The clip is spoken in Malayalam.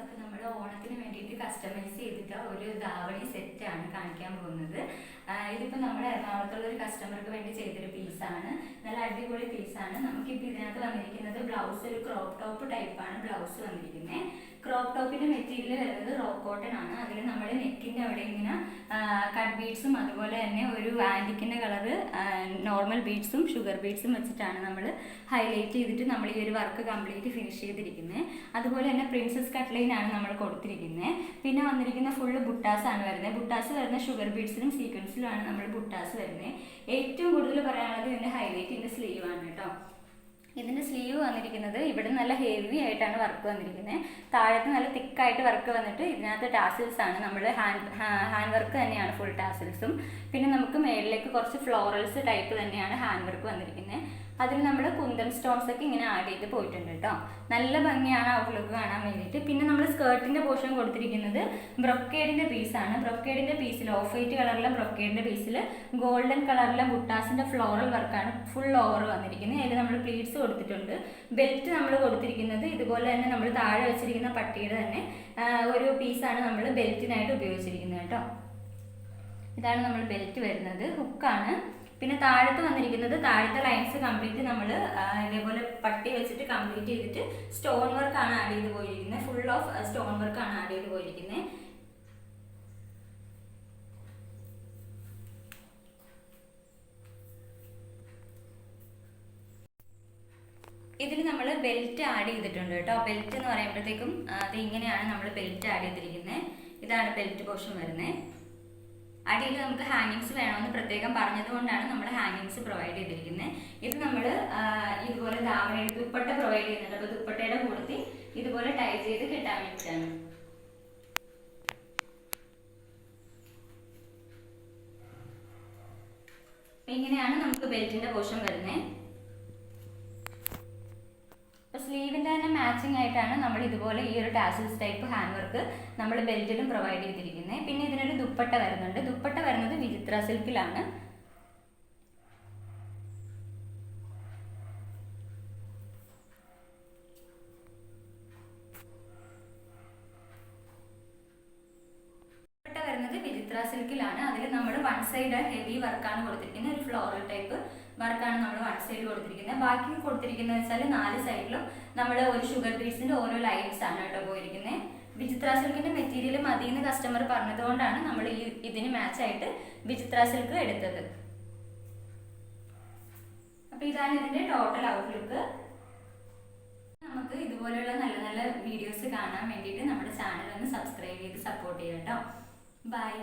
അപ്പോൾ നമ്മൾ ഓണത്തിന് വേണ്ടിയിട്ട് കസ്റ്റമൈസ് ചെയ്തിട്ട് ഒരു ധാവണി ആണ് കാണിക്കാൻ പോകുന്നത്. ഇതിപ്പോൾ നമ്മുടെ എറണാകുളത്തുള്ള ഒരു കസ്റ്റമർക്ക് വേണ്ടി ചെയ്തൊരു പീസാണ് നല്ല അടിപൊളി പീസാണ് നമുക്കിപ്പോൾ ഇതിനകത്ത് വന്നിരിക്കുന്നത് ബ്ലൗസ് ഒരു ക്രോപ്പ് ടോപ്പ് ടൈപ്പാണ് ബ്ലൗസ് വന്നിരിക്കുന്നത് ക്രോപ്പ് ടോപ്പിന്റെ മെറ്റീരിയൽ വരുന്നത് റോ കോട്ടൺ ആണ്. അതിൽ നമ്മൾ നെക്കിന്റെ അവിടെ ഇങ്ങനെ കട്ട് ബീഡ്സും അതുപോലെ തന്നെ ഒരു ആന്റിക്കിന്റെ കളറ് നോർമൽ ബീഡ്സും ഷുഗർ ബീഡ്സും വെച്ചിട്ടാണ് നമ്മൾ ഹൈലൈറ്റ് ചെയ്തിട്ട് നമ്മൾ ഈ ഒരു വർക്ക് കംപ്ലീറ്റ് ഫിനിഷ് ചെയ്തിരിക്കുന്നത് അതുപോലെ തന്നെ പ്രിൻസസ് കട്ട്ലൈൻ ആണ് നമ്മൾ കൊടുത്തിരിക്കുന്നത് പിന്നെ വന്നിരിക്കുന്ന ഫുള്ള് ബുട്ടാസ് ആണ് വരുന്നത് ബുട്ടാസ് വരുന്ന ഷുഗർ ബീഡ്സിലും സീക്വൻസിലുമാണ് നമ്മൾ ബുട്ടാസ് വരുന്നത് ഏറ്റവും കൂടുതൽ പറയാനുള്ളത് ഇതിന്റെ ഹൈലൈറ്റിന്റെ സ്ലീവ് ആണ് കേട്ടോ. ഇതിന്റെ സ്ലീവ് വന്നിരിക്കുന്നത് ഇവിടെ നല്ല ഹെവി ആയിട്ടാണ് വർക്ക് വന്നിരിക്കുന്നത് താഴത്ത് നല്ല തിക്കായിട്ട് വർക്ക് വന്നിട്ട് ഇതിനകത്ത് ടാസിൽസ് ആണ്. നമ്മൾ ഹാൻഡ് ഹാൻഡ് വർക്ക് തന്നെയാണ് ഫുൾ ടാസിൽസും പിന്നെ നമുക്ക് മേളിലേക്ക് കുറച്ച് ഫ്ലോറൽസ് ടൈപ്പ് തന്നെയാണ് ഹാൻഡ് വർക്ക് വന്നിരിക്കുന്നത് അതിൽ നമ്മൾ കുന്തൻ സ്റ്റോൺസ് ഒക്കെ ഇങ്ങനെ ആഡ് ചെയ്ത് പോയിട്ടുണ്ട് കേട്ടോ നല്ല ഭംഗിയാണ് ഔട്ട്ലുക്ക് കാണാൻ വേണ്ടിയിട്ട്. പിന്നെ നമ്മൾ സ്കേർട്ടിന്റെ പോർഷൻ കൊടുത്തിരിക്കുന്നത് ബ്രൊക്കേഡിന്റെ പീസാണ് ബ്രൊക്കേഡിന്റെ പീസിൽ ഓഫ് വൈറ്റ് കളറിലെ ബ്രൊക്കേഡിന്റെ പീസിൽ ഗോൾഡൻ കളറിലെ ബുട്ടാസിന്റെ ഫ്ലോറൽ വർക്കാണ് ഫുൾ ഓവർ വന്നിരിക്കുന്നത് അതിൽ നമ്മൾ പ്ലീറ്റ്സ് കൊടുത്തിട്ടുണ്ട്. ബെൽറ്റ് നമ്മൾ കൊടുത്തിരിക്കുന്നത് ഇതുപോലെ തന്നെ നമ്മൾ താഴെ വെച്ചിരിക്കുന്ന പട്ടിയുടെ തന്നെ ഒരു പീസാണ് നമ്മൾ ബെൽറ്റിനായിട്ട് ഉപയോഗിച്ചിരിക്കുന്നത് കേട്ടോ. ഇതാണ് നമ്മൾ ബെൽറ്റ് വരുന്നത്. ഹുക്കാണ് പിന്നെ താഴത്ത് വന്നിരിക്കുന്നത് താഴത്തെ ലൈൻസ് കംപ്ലീറ്റ് നമ്മൾ ഇതേപോലെ പട്ടി വെച്ചിട്ട് കംപ്ലീറ്റ് ചെയ്തിട്ട് സ്റ്റോൺ വർക്കാണ് ആഡ് ചെയ്ത് പോയിരിക്കുന്നത്. ഫുൾ ഓഫ് സ്റ്റോൺ വർക്കാണ് ആഡ് ചെയ്ത് പോയിരിക്കുന്നത്. ഇതിൽ നമ്മൾ ബെൽറ്റ് ആഡ് ചെയ്തിട്ടുണ്ട് കേട്ടോ. ബെൽറ്റ് എന്ന് പറയുമ്പോഴത്തേക്കും അത് ഇങ്ങനെയാണ് നമ്മൾ ബെൽറ്റ് ആഡ് ചെയ്തിരിക്കുന്നത് ഇതാണ് ബെൽറ്റ് പോർഷൻ വരുന്നത് അടിയിൽ നമുക്ക് ഹാങ്ങിങ്സ് വേണമെന്ന് പ്രത്യേകം പറഞ്ഞതുകൊണ്ടാണ് നമ്മൾ ഹാങ്ങിങ്സ് പ്രൊവൈഡ് ചെയ്തിരിക്കുന്നത് ഇത് നമ്മൾ ഇതുപോലെ ദാവണയുടെ ദുപ്പട്ട പ്രൊവൈഡ് ചെയ്യുന്നുണ്ട്. അപ്പോൾ ദുപ്പട്ടയുടെ കൂടത്തിൽ ഇതുപോലെ ടൈ ചെയ്ത് കിട്ടാൻ വേണ്ടിയിട്ടാണ്. ഇങ്ങനെയാണ് നമുക്ക് ബെൽറ്റിന്റെ പോർഷൻ വരുന്നത് സ്ലീവിന്റെ തന്നെ മാച്ചിങ് ആയിട്ടാണ് നമ്മൾ ഇതുപോലെ ഈ ഒരു ടാസിൽസ് ടൈപ്പ് ഹാൻഡ് വർക്ക് നമ്മൾ ബെൽറ്റിലും പ്രൊവൈഡ് ചെയ്തിരിക്കുന്നത് പിന്നെ ഇതിനൊരു ദുപ്പട്ട വരുന്നുണ്ട്. ദുപ്പട്ട വരുന്നത് വിചിത്ര സിൽക്കിലാണ് വരുന്നത് വിചിത്ര സിൽക്കിലാണ് അതിൽ നമ്മൾ വൺ സൈഡ് ഹെവി വർക്കാണ് കൊടുത്തിരിക്കുന്നത് ഒരു ഫ്ലോറൽ ടൈപ്പ് വർക്കാണ് നമ്മൾ വൺ സൈഡ് കൊടുത്തിരിക്കുന്നത്. ബാക്കി കൊടുത്തിരിക്കുന്നത് വെച്ചാൽ നാല് സൈഡിലും നമ്മൾ ഒരു ഷുഗർ ബീഡ്സിന്റെ ഓരോ ലൈൻസ് ആണ് കേട്ടോ പോയിരിക്കുന്നത് വിചിത്ര സിൽക്കിന്റെ മെറ്റീരിയൽ മതി എന്ന് കസ്റ്റമർ പറഞ്ഞതുകൊണ്ടാണ് നമ്മൾ ഈ ഇതിന് മാച്ച് ആയിട്ട് വിചിത്ര സിൽക്ക് എടുത്തത്. അപ്പൊ ഇതാണ് ഇതിന്റെ ടോട്ടൽ ഔട്ട്ലുക്ക് നമുക്ക് ഇതുപോലെയുള്ള നല്ല നല്ല വീഡിയോസ് കാണാൻ വേണ്ടിയിട്ട് നമ്മുടെ ചാനൽ ഒന്ന് സബ്സ്ക്രൈബ് ചെയ്ത് സപ്പോർട്ട് ചെയ്യാം കേട്ടോ. ബൈ